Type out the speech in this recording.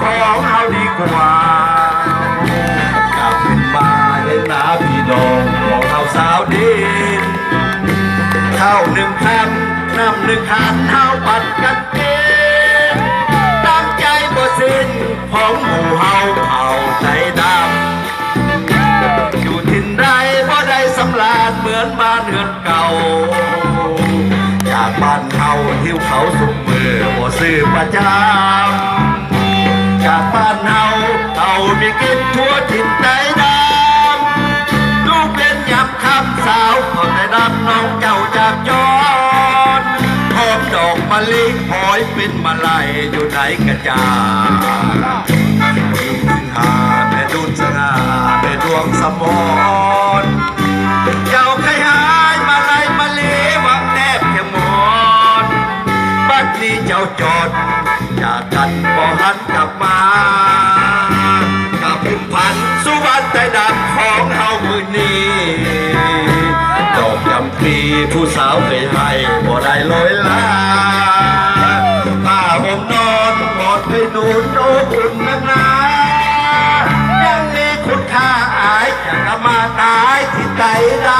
ของเฮาดีกว่ากลับขึ้นมาเห็นหน้าพี่น้องของเฮาสาวดินข้าวหนึ่งคำน้ำหนึ่งขันเฮาปัดกันเองตั้งใจบ่สิ้นของหมู่เฮาเผ่าใจดำอยู่ทินใดบ่ได้สำราญเหมือนบ้านเรือนเก่าจากบ้านเฮาหิวเขาสุกมือบ่ซื้อประจำาวเขาได้ดำน้องเจ้าจากจอนหอมดอกมะลิหอยเป็นมาลัยอยู่ไหนกระจาหาแม่ดุลสง่าแม่ดวงสมรเจ้าเคยหายมาไลยมาเลหวังแนบแค่มอนบัดนี้เจ้าจอดจากกันบ่หันกลับมา ผู้สาวเคยให้บ่ได้ลอยลาตาห่มนอนหอดไปนูโอ้อุ่นนักหนายังมีคุณค่าอายจะกมาตายที่ใจดา